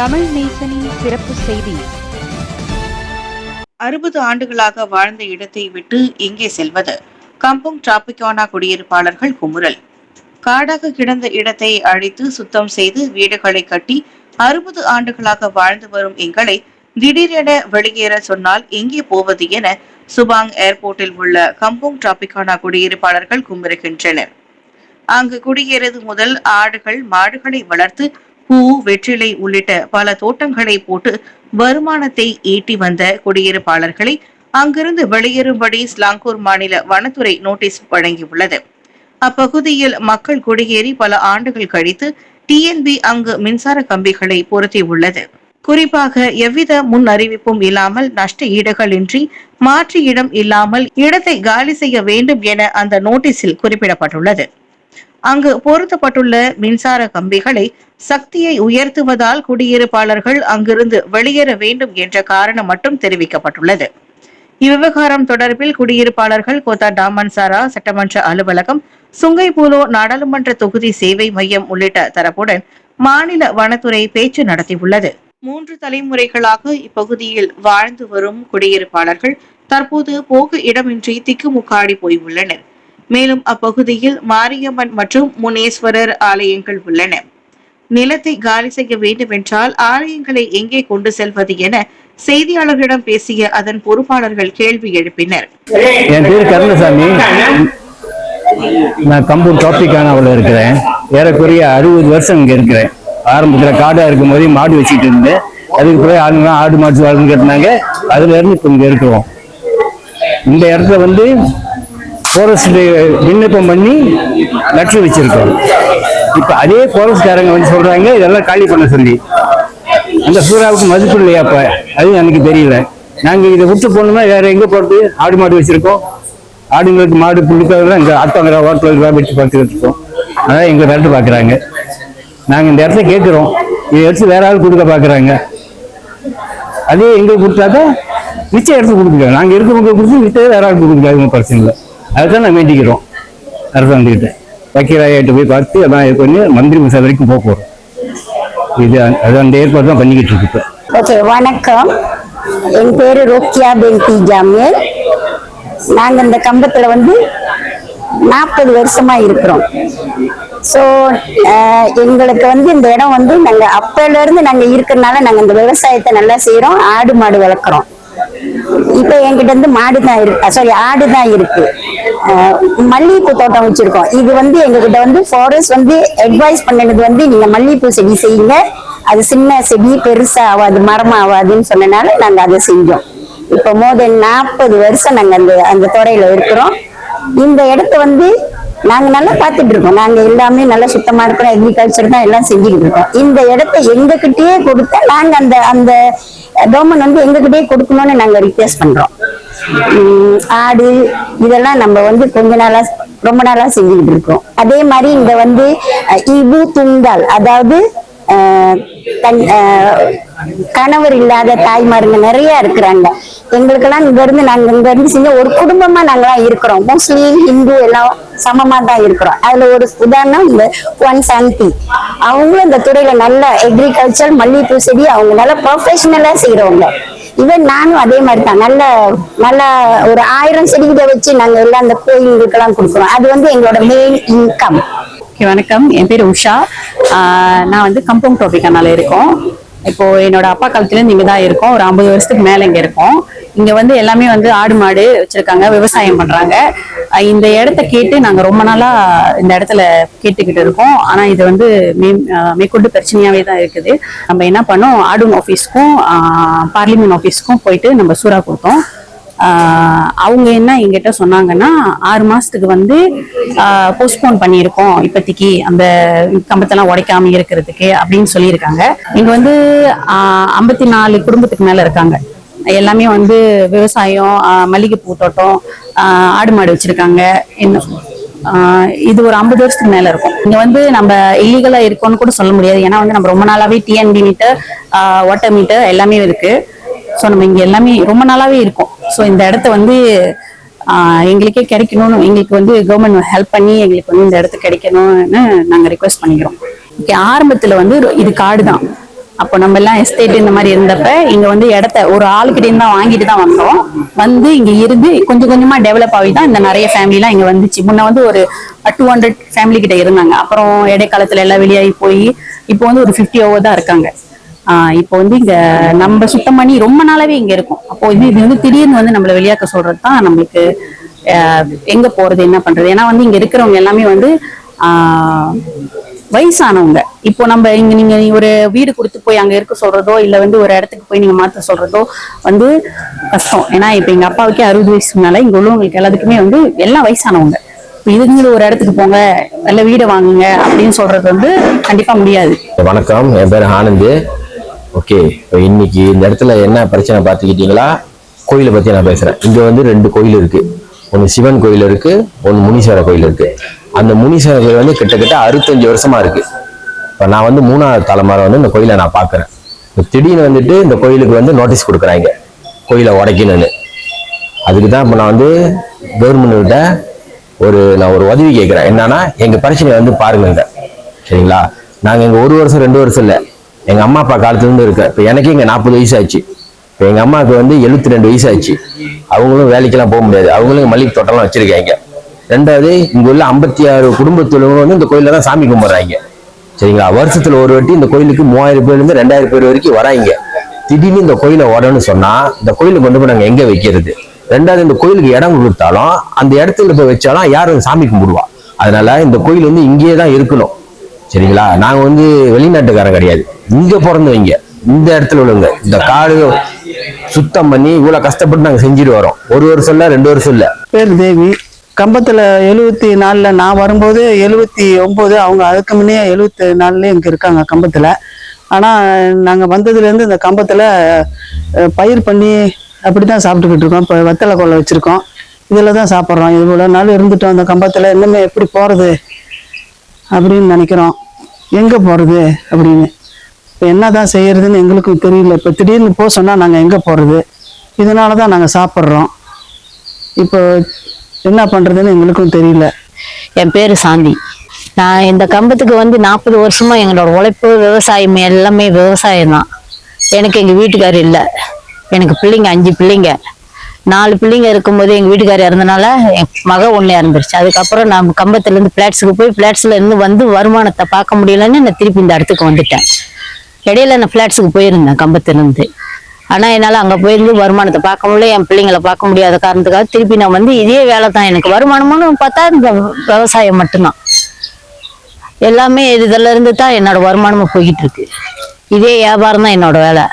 தமிழ் நேசனின் சிறப்பு செய்தி. அறுபது ஆண்டுகளாக வாழ்ந்த இடத்தை விட்டு எங்கே செல்வது? கம்புங் டிராபிகானா குடியிருப்பாளர்கள் குமுறல். காடாக கிடந்த இடத்தை அழித்து சுத்தம் செய்து வீடுகளை கட்டி அறுபது ஆண்டுகளாக வாழ்ந்து வரும் எங்களை திடீரென வெளியேற சொன்னால் எங்கே போவது என சுபாங் ஏர்போர்ட்டில் உள்ள கம்புங் டிராபிகானா குடியிருப்பாளர்கள் குமுறுகின்றனர். அங்கு குடியேறது முதல் ஆடுகள் மாடுகளை வளர்த்து பூ வெற்றிலை உள்ளிட்ட பல தோட்டங்களை போட்டு வருமானத்தை ஈட்டி வந்த குடியிருப்பாளர்களை அங்கிருந்து வெளியேறும்படி ஸ்லாங்கூர் மாநில வனத்துறை நோட்டீஸ் வழங்கியுள்ளது. அப்பகுதியில் மக்கள் குடியேறி பல ஆண்டுகள் கழித்து டிஎன்பி அங்கு மின்சார கம்பிகளை பொருத்தியுள்ளது. குறிப்பாக எவ்வித முன் அறிவிப்பும் இல்லாமல் நஷ்ட ஈடுகள் இன்றி மாற்று இடம் இல்லாமல் இடத்தை காலி செய்ய வேண்டும் என அந்த நோட்டீஸில் குறிப்பிடப்பட்டுள்ளது. அங்கு பொருத்தப்பட்டுள்ள மின்சார கம்பிகளை சக்தியை உயர்த்துவதால் குடியிருப்பாளர்கள் அங்கிருந்து வெளியேற வேண்டும் என்ற காரணம் மட்டும் தெரிவிக்கப்பட்டுள்ளது. இவ்விவகாரம் தொடர்பில் குடியிருப்பாளர்கள் கோத்தா டாமன்சாரா சட்டமன்ற அலுவலகம் சுங்கைபூலோ நாடாளுமன்ற தொகுதி சேவை மையம் உள்ளிட்ட தரப்புடன் மாநில வனத்துறை பேச்சு நடத்தியுள்ளது. மூன்று தலைமுறைகளாக இப்பகுதியில் வாழ்ந்து வரும் குடியிருப்பாளர்கள் தற்போது போக இடமின்றி திக்குமுக்காடி போய் உள்ளனர் மேலும் அப்பகுதியில் மாரியம்மன் மற்றும் முனேஸ்வரர் ஆலயங்கள் உள்ளன. நிலத்தை காலி செய்ய வேண்டுமென்றால் ஆலயங்களை எங்கே கொண்டு செல்வது என செய்தியாளர்களிடம் பேசிய அதன் பொறுப்பாளர்கள் கேள்வி எழுப்பினர். என் பேர் கருணசாமி. நான் கம்பூர் டாபிக்கானாவில் இருக்கிறேன். ஏறக்குறைய அறுபது வருஷம் இங்கே இருக்கிறேன். ஆரம்பத்தில் காடாக இருக்கும் போதே மாடு வச்சுட்டு இருந்தேன். அதுக்கு போய் ஆளுங்க ஆடு மாடு வளர்ந்து கட்டினாங்க. அதுல இருந்து இப்போ இங்கே இருக்கிறோம். இந்த இடத்துல வந்து ஃபாரஸ்ட் விண்ணப்பம் பண்ணி லெட்டர் வச்சிருக்கோம். இப்போ அதே ஃபாரஸ்ட்காரங்க வந்து சொல்றாங்க இதெல்லாம் காலி பண்ண சொல்லி. அந்த சூறாவுக்கு மதிப்பு இல்லையாப்ப அது எனக்கு தெரியல. நாங்கள் இதை விட்டு போனோம்னா வேற எங்கே போகிறது ஆடு மாடு வச்சிருக்கோம். ஆடுங்களுக்கு மாடு புழுக்கிறதுலாம் இங்கே ஆட்டோங்கிற ஹோட்டல் வச்சு பார்த்துக்கிட்டு இருக்கோம். அதான் எங்களை விரட்டு பார்க்குறாங்க. நாங்கள் இந்த இடத்த கேட்குறோம் இதை எடுத்து வேற ஆள் கொடுக்க பார்க்குறாங்க. அதே எங்களுக்கு கொடுத்தாக்கா மிச்ச இடத்துக்கு கொடுக்குறாங்க நாங்கள் இருக்கிறவங்க கொடுத்து மிச்சம் வேற ஆள் கொடுக்குறாங்க பிரச்சனை இல்லை. அதுதான் நான் வேண்டிக்கிறோம். அரசாங்கிட்ட வக்கீலாயிட்ட போய் பார்த்து அதான் இது பண்ணி மந்திரி மசா வரைக்கும் போக போறோம். இது அது அந்த ஏற்பாடு தான் பண்ணிக்கிட்டு இருக்கு இப்போ. ஓகே வணக்கம். என் பேர் ரோக்கியா பென்டி ஜாமியர் நாங்கள் இந்த கம்பத்தில் வந்து நாற்பது வருஷமாக இருக்கிறோம். ஸோ எங்களுக்கு வந்து இந்த இடம் வந்து நாங்கள் அப்போலேருந்து நாங்கள் இருக்கிறனால நாங்கள் இந்த விவசாயத்தை நல்லா செய்கிறோம் ஆடு மாடு வளர்க்குறோம். இப்ப என்கிட்ட இருந்து மாடு தான் இருக்கு சாரி ஆடு தான் இருக்கு மல்லிகைப்பூ தோட்டம் வச்சிருக்கோம். இது வந்து எங்ககிட்ட வந்து ஃபாரஸ்ட் வந்து அட்வைஸ் பண்ணது வந்து நீங்க மல்லிகைப்பூ செடி செய்யுங்க. அது சின்ன செடி பெருசா ஆகாது மரம் ஆகாதுன்னு சொன்னனால நாங்க அதை செஞ்சோம். இப்ப மோர் தென் நாற்பது வருஷம் நாங்க அந்த அந்த துறையில இருக்கிறோம். இந்த இடத்த வந்து நாங்க நல்லா பார்த்துட்டு இருக்கோம். நாங்க எல்லாமே நல்லா சுத்தமா இருக்கிறோம் அக்ரிகல்ச்சர் தான் எல்லாம் செஞ்சுக்கிட்டு இருக்கோம். இந்த இடத்த எங்ககிட்டயே கொடுத்தா நாங்க அந்த அந்த கவர்மெண்ட் வந்து எங்ககிட்டயே கொடுக்கணும்னு நாங்க ரிக்வெஸ்ட் பண்றோம். ஆடு இதெல்லாம் நம்ம வந்து கொஞ்ச நாளா ரொம்ப நாளா செஞ்சுக்கிட்டு இருக்கோம். அதே மாதிரி இங்க வந்து இபு துண்டால் அதாவது கணவர் இல்லாத தாய்மாருங்க நிறைய இருக்கிறாங்க. எங்களுக்கெல்லாம் இங்க இருந்து நாங்க இங்க இருந்து செஞ்ச ஒரு குடும்பமா நாங்கெல்லாம் இருக்கிறோம். முஸ்லீம் ஹிந்து எல்லாம் சமமா தான் இருக்கிறோம். அதுல ஒரு உதாரணம் இந்த ஒன் சாந்தி அவங்களும் இந்த துறையில நல்ல அக்ரிகல்ச்சர் மல்லிகைப்பூ செடி அவங்க நல்லா ப்ரொஃபஷனலா செய்யறவங்க இவன் நானும் அதே மாதிரி தான். நல்ல நல்ல ஒரு ஆயிரம் செடிகளை வச்சு நாங்க எல்லாம் அந்த கோயிலுக்கெல்லாம் கொடுக்குறோம். அது வந்து எங்களோட மெயின் இன்கம் வணக்கம். என் பேர் உஷா. நான் வந்து கம்பவுண்ட் டாபிக்கானால இருக்கோம். இப்போ என்னோட அப்பா காலத்துலேருந்து இங்கே தான் இருக்கோம். ஒரு ஐம்பது வருஷத்துக்கு மேலே இங்கே இருக்கோம். இங்கே வந்து எல்லாமே வந்து ஆடு மாடு வச்சுருக்காங்க விவசாயம் பண்ணுறாங்க இந்த இடத்த கேட்டு நாங்கள் ரொம்ப நாளாக இந்த இடத்துல கேட்டுக்கிட்டு இருக்கோம். ஆனால் இது வந்து மே மேற்கொண்டு பிரச்சனையாகவே தான் இருக்குது. நம்ம என்ன பண்ணோம் ஆடுன் ஆஃபீஸ்க்கும் பார்லிமெண்ட் ஆஃபீஸ்க்கும் போயிட்டு நம்ம சூறா கொடுத்தோம். அவங்க என்ன எங்கிட்ட சொன்னாங்கன்னா ஆறு மாசத்துக்கு வந்து போஸ்ட்போன் பண்ணியிருக்கோம் இப்போதைக்கு அந்த கம்பத்தெல்லாம் உடைக்காம இருக்கிறதுக்கு அப்படின்னு சொல்லியிருக்காங்க. இங்க வந்து ஐம்பத்தி நாலு குடும்பத்துக்கு மேல இருக்காங்க. எல்லாமே வந்து விவசாயம் மல்லிகைப்பூ தோட்டம் ஆடு மாடு வச்சிருக்காங்க. இன்னும் இது ஒரு ஐம்பது வருஷத்துக்கு மேல இருக்கும். இங்க வந்து நம்ம இல்லீகலா இருக்கோம்னு கூட சொல்ல முடியாது. ஏன்னா வந்து நம்ம ரொம்ப நாளாவே டிஎன்பி மீட்டர் வாட்டர் மீட்டர் எல்லாமே இருக்கு. ஸோ நம்ம இங்கே எல்லாமே ரொம்ப நாளாவே இருக்கோம். ஸோ இந்த இடத்த வந்து எங்களுக்கே கிடைக்கணும்னு எங்களுக்கு வந்து கவர்மெண்ட் ஹெல்ப் பண்ணி எங்களுக்கு வந்து இந்த இடத்த கிடைக்கணும்னு நாங்கள் ரிக்வெஸ்ட் பண்ணிக்கிறோம். ஓகே ஆரம்பத்தில் வந்து இது காடு தான். அப்போ நம்ம எல்லாம் எஸ்டேட் இந்த மாதிரி இருந்தப்ப இங்க வந்து இடத்த ஒரு ஆளுக்கிட்டே தான் வாங்கிட்டு தான் வந்தோம். வந்து இங்க இருந்து கொஞ்சம் கொஞ்சமா டெவலப் ஆகி தான் இந்த நிறைய ஃபேமிலிலாம் இங்கே இங்க வந்துச்சு. முன்ன வந்து ஒரு டூ ஹண்ட்ரட் ஃபேமிலி கிட்ட இருந்தாங்க. அப்புறம் இடைக்காலத்துல எல்லாம் வெளியாகி போய் இப்போ வந்து ஒரு ஃபிஃப்டி ஓவர் தான் இருக்காங்க. இப்போ வந்து இங்க நம்ம சுத்தம் பண்ணி ரொம்ப நாளாவே இங்க இருக்கும். அப்போ இது இது வந்து திடீர்னு வந்து நம்மள வெளியாக்க சொல்றது தான் நம்மளுக்கு எங்க போறது என்ன பண்றது? ஏன்னா வந்து இங்க இருக்கிறவங்க எல்லாமே வந்து ஆஹ் வயசானவங்க. இப்போ நம்ம இங்க நீங்க ஒரு வீடு கொடுத்து போய் அங்க இருக்க சொல்றதோ இல்ல வந்து ஒரு இடத்துக்கு போய் நீங்க மாத்த சொல்றதோ வந்து கஷ்டம். ஏன்னா இப்ப எங்க அப்பாவுக்கே அறுபது வயசுனால இங்க உள்ளவங்களுக்கு எல்லாத்துக்குமே வந்து எல்லாம் வயசானவங்க. இதுங்களும் ஒரு இடத்துக்கு போங்க நல்ல வீடை வாங்குங்க அப்படின்னு சொல்றது வந்து கண்டிப்பா முடியாது. வணக்கம். என் பேர் ஆனந்த். ஓகே இப்போ இன்னைக்கு இந்த இடத்துல என்ன பிரச்சனை பார்த்துக்கிட்டீங்களா? கோயிலை பற்றி நான் பேசுகிறேன் இங்கே வந்து ரெண்டு கோயில் இருக்கு. ஒன்று சிவன் கோயில் இருக்கு ஒன்று முனீஸ்வரர் கோயில் இருக்கு. அந்த முனீஸ்வரர் கோயில் வந்து கிட்டத்தட்ட அறுபத்தஞ்சு வருஷமா இருக்கு. இப்போ நான் வந்து மூணாவது தலைமுறை வந்து இந்த கோயிலை நான் பார்க்குறேன். இப்போ திடீர்னு வந்துட்டு இந்த கோயிலுக்கு வந்து நோட்டீஸ் கொடுக்குறாங்க. கோயிலை உடைக்கணும்னு. அதுக்கு தான் இப்போ நான் வந்து கவர்மெண்ட்கிட்ட ஒரு நான் ஒரு உதவி கேட்குறேன். என்னன்னா எங்கள் பிரச்சனையை வந்து பாருங்க சரிங்களா? நாங்கள் எங்கள் ஒரு வருஷம் ரெண்டு வருஷம் இல்லை. எங்கள் அம்மா அப்பா காலத்துலேருந்து இருக்கேன் இப்போ எனக்கே இங்கே நாற்பது வயசு ஆச்சு இப்போ எங்கள் அம்மாவுக்கு வந்து எழுபத்தி ரெண்டு வயசு ஆச்சு அவங்களும் வேலைக்கெல்லாம் போக முடியாது. அவங்களும் மல்லிகை தோட்டம்லாம் வச்சுருக்காங்க ரெண்டாவது இங்கே உள்ள ஐம்பத்தி ஆறு குடும்பத்துள்ளவங்க வந்து இந்த கோயிலில் தான் சாமி கும்பிட்றாங்க. சரிங்களா? வருஷத்துல ஒரு வாட்டி இந்த கோயிலுக்கு மூவாயிரம் பேர்லேருந்து ரெண்டாயிரம் பேர் வரைக்கும் வராங்க. திடீர்னு இந்த கோயிலை உடன்னு சொன்னால் இந்த கோயிலுக்கு கொண்டு போய் நாங்கள் எங்கே வைக்கிறது? ரெண்டாவது இந்த கோயிலுக்கு இடம் கொடுத்தாலும் அந்த இடத்துல போய் வச்சாலும் யாரும் சாமி கும்பிடுவா? அதனால இந்த கோயில் வந்து இங்கேயே தான் இருக்கணும். சரிங்களா? நாங்கள் வந்து வெளிநாட்டுக்காரன் கிடையாது. இங்கே பிறந்தவங்க. இந்த இடத்துல உள்ளவங்க. இந்த காடு சுத்தம் பண்ணி இவ்வளோ கஷ்டப்பட்டு நாங்கள் செஞ்சுட்டு வரோம். ஒரு வருஷம் ரெண்டு வருஷம் இல்ல பேர் தேவி. கம்பத்தில் எழுபத்தி நாலில் நான் வரும்போது எழுபத்தி ஒம்பது அவங்க அதுக்கு முன்னே எழுபத்தி நாலுலேயே இங்கே இருக்காங்க கம்பத்தில். ஆனால் நாங்கள் வந்ததுலேருந்து இந்த கம்பத்தில் பயிர் பண்ணி அப்படி தான் சாப்பிட்டுக்கிட்டு இருக்கோம். இப்போ வெத்தலை கொலை வச்சுருக்கோம். இதில் தான் சாப்பிட்றோம். இவ்வளோ நாள் இருந்துட்டோம் அந்த கம்பத்தில். இன்னுமே எப்படி போகிறது அப்படின்னு நினைக்கிறோம். எங்கே போகிறது அப்படின்னு. இப்போ என்ன தான் செய்கிறதுன்னு எங்களுக்கும் தெரியல. இப்போ திடீர்னு போக சொன்னால் நாங்கள் எங்கே போகிறது இதனால தான் நாங்கள் சாப்பிட்றோம். இப்போ என்ன பண்ணுறதுன்னு எங்களுக்கும் தெரியல. என் பேர் சாந்தி. நான் இந்த கம்பத்துக்கு வந்து நாற்பது வருஷமாக எங்களோட உழைப்பு விவசாயம் எல்லாமே விவசாயம் தான் எனக்கு எங்கள் வீட்டுக்கார் இல்லை. எனக்கு பிள்ளைங்க அஞ்சு பிள்ளைங்க. நாலு பிள்ளைங்க இருக்கும்போது எங்கள் வீட்டுக்காரர் இறந்தனால என் மக ஒன்று இறந்துருச்சு. அதுக்கப்புறம் நான் கம்பத்துலேருந்து ஃப்ளாட்ஸுக்கு போய் ஃப்ளாட்ஸில் இருந்து வந்து வருமானத்தை பார்க்க முடியலன்னு நான் திருப்பி இந்த இடத்துக்கு வந்துட்டேன். இடையில நான் ஃப்ளாட்ஸுக்கு போயிருந்தேன் கம்பத்துலேருந்து ஆனால் என்னால் அங்கே போயிருந்து வருமானத்தை பார்க்க முடியல என் பிள்ளைங்களை பார்க்க முடியாத காரணத்துக்காக திருப்பி நான் வந்து இதே வேலை தான் எனக்கு. வருமானம்னு பார்த்தா இந்த விவசாயம் மட்டும்தான். எல்லாமே இதுல இருந்து தான் என்னோட வருமானமும் போய்கிட்டு இருக்கு. இதே வியாபாரம் தான் என்னோட வேலை.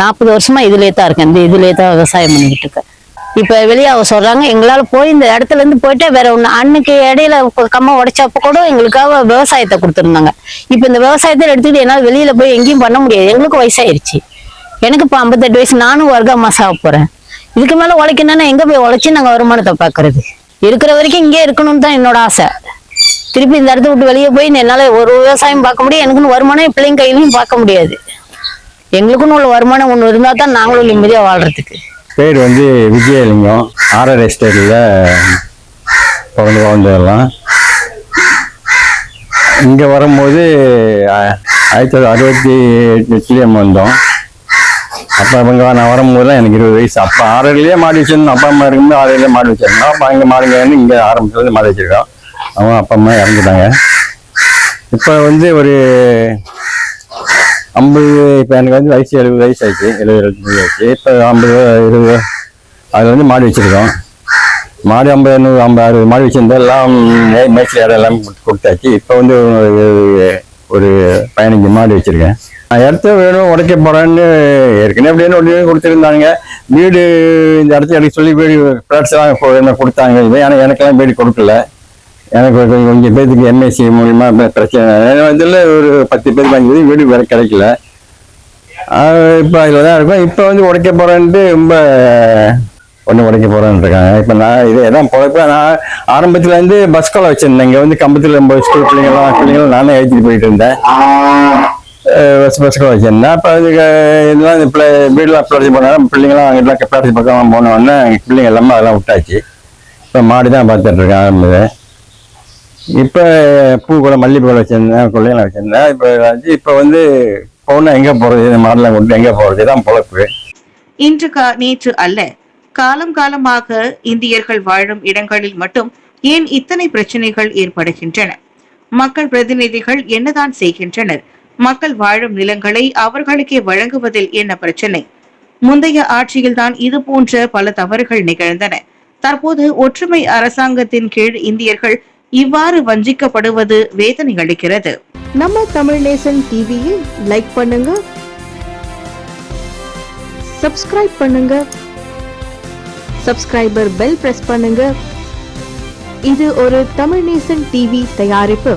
நாற்பது வருஷமா இதுலயே தான் இருக்கேன். இந்த இதுலயே தான் விவசாயம் பண்ணிக்கிட்டு இருக்கேன். இப்ப வெளியே அவங்க சொல்றாங்க எங்களால போய் இந்த இடத்துல இருந்து போயிட்டா வேற ஒண்ணு. அன்னைக்கு இடையில கொ- உடைச்சப்ப கூட எங்களுக்காக விவசாயத்தை கொடுத்துருந்தாங்க. இப்ப இந்த விவசாயத்தை எடுத்துக்கிட்டு என்னால வெளியில போய் எங்கேயும் பண்ண முடியாது. எங்களுக்கு வயசாயிருச்சு. எனக்கு இப்ப ஐம்பத்தெட்டு வயசு நானும் வர்க்க மாசாக போறேன். இதுக்கு மேல உழைக்கணும்னா எங்க போய் உழைச்சி நாங்க வருமானத்தை பாக்குறது? இருக்கிற வரைக்கும் இங்கே இருக்கணும்னு தான் என்னோட ஆசை. திருப்பி இந்த இடத்த விட்டு வெளியே போய் என்னால ஒரு விவசாயம் பார்க்க முடியும். எனக்குன்னு வருமானம் என் பிள்ளைங்க கையிலையும் பார்க்க முடியாது. எங்களுக்குன்னு உள்ள வருமானம் ஒண்ணு இருந்தா தான் நாங்களும் நிம்மதியா வாழ்றதுக்கு. பேர் வந்து விஜயலிங்கம். ஆர்ஆர் எஸ்டேட்டில் பிறந்து வளர்ந்ததெல்லாம் இங்கே வரும்போது ஆயிரத்தி தொள்ளாயிரத்தி அறுபத்தி எட்டுலேயே வந்தோம் அப்போ இவங்க நான் வரும்போதுலாம் எனக்கு இருபது வயசு. அப்போ ஆறரைலேயே மாடி வச்சிருந்தோம். அப்பா அம்மா இருக்கும்போது ஆறரைலேயே மாடி வச்சிருந்தோம். அப்போ இங்கே மாடுங்க இங்கே ஆரம்பத்துலேருந்து மாடி வச்சிருக்கோம். அவங்க அப்பா அம்மா இறந்துட்டாங்க. இப்போ வந்து ஒரு ஐம்பது இப்போ எனக்கு வந்து வயசு எழுபது வயசு ஆச்சு எழுபது எழுபத்தஞ்சு ஆச்சு இப்போ ஐம்பது இருபது அதில் வந்து மாடு வச்சுருக்கோம் மாடு ஐம்பது நூறு ஐம்பது அறுபது மாடு வச்சுருந்தோம் எல்லாம் மேய்ச்சல் இடம் எல்லாம் கொடுத்தாச்சு இப்போ வந்து ஒரு- பதினஞ்சு மாடு வச்சுருக்கேன் நான் இடத்த வேணும் உடைக்க போகிறேன்னு ஏற்கனவே அப்படின்னு ஒன்று கொடுத்துருந்தாங்க வீடு இந்த இடத்த எனக்கு சொல்லி வீடு ஃப்ளாட்ஸ் என்ன கொடுத்தாங்க இது ஆனால் எனக்கெல்லாம் வீடு கொடுக்கல எனக்கு ஒரு கொஞ்சம் கொஞ்சம் பேத்துக்கு எம்எஸ்சி மூலியமா பிரச்சனை. இதில் ஒரு பத்து பேருக்கு அஞ்சு பேருக்கு வீடு வேறு கிடைக்கல. இப்போ அதில் தான் இருக்கும். இப்போ வந்து உடைக்க போகிறேன்ட்டு ரொம்ப ஒன்று உடைக்க போகிறேன்னு இருக்காங்க. இப்போ நான் இது தான் போகிறப்ப நான் ஆரம்பத்தில் பஸ் காலை வச்சுருந்தேன். இங்கே வந்து கம்பத்தில் ரொம்ப ஸ்கூல் பிள்ளைங்களாம் பிள்ளைங்களும் நானே ஏற்றிட்டு போயிட்டு இருந்தேன். பஸ் பஸ் காலை வச்சுருந்தேன். அப்போ அதுக்கு இதெல்லாம் இந்த பிள்ளை வீடெலாம் அப்ளாட்சி போனாலும் பிள்ளைங்களாம் அங்கெல்லாம் அப்ளாட்சி பக்கம் போனோடனே பிள்ளைங்க எல்லாமே அதெல்லாம் விட்டாச்சு. இப்போ மாடி தான் பார்த்துட்ருக்கேன் ஆரம்பத்தில் இப்போ பூ கூட மல்லிகை கூட வச்சிருந்தேன் கொள்ளையெல்லாம் வச்சிருந்தேன். இப்போ வந்து இப்போ வந்து போனா எங்க போறது இந்த மாடலாம் கொண்டு எங்க போறது தான் பொழப்பு. இன்று கா நேற்று அல்ல. காலம் காலமாக இந்தியர்கள் வாழும் இடங்களில் மட்டும் ஏன் இத்தனை பிரச்சனைகள் ஏற்படுகின்றன? மக்கள் பிரதிநிதிகள் என்னதான் செய்கின்றனர்? மக்கள் வாழும் நிலங்களை அவர்களுக்கே வழங்குவதில் என்ன பிரச்சனை? முந்தைய ஆட்சியில்தான் இது போன்ற பல தவறுகள் நிகழ்ந்தன. தற்போது ஒற்றுமை அரசாங்கத்தின் கீழ் இந்தியர்கள் இவ்வாறு வஞ்சிக்கப்படுவது வேதனை அளிக்கிறது. நம்ம தமிழ் நேசன் டிவியை லைக் பண்ணுங்க. சப்ஸ்கிரைப் பண்ணுங்க. சப்ஸ்கிரைபர் பெல் பிரஸ் பண்ணுங்க. இது ஒரு தமிழ் நேசன் டிவி தயாரிப்பு.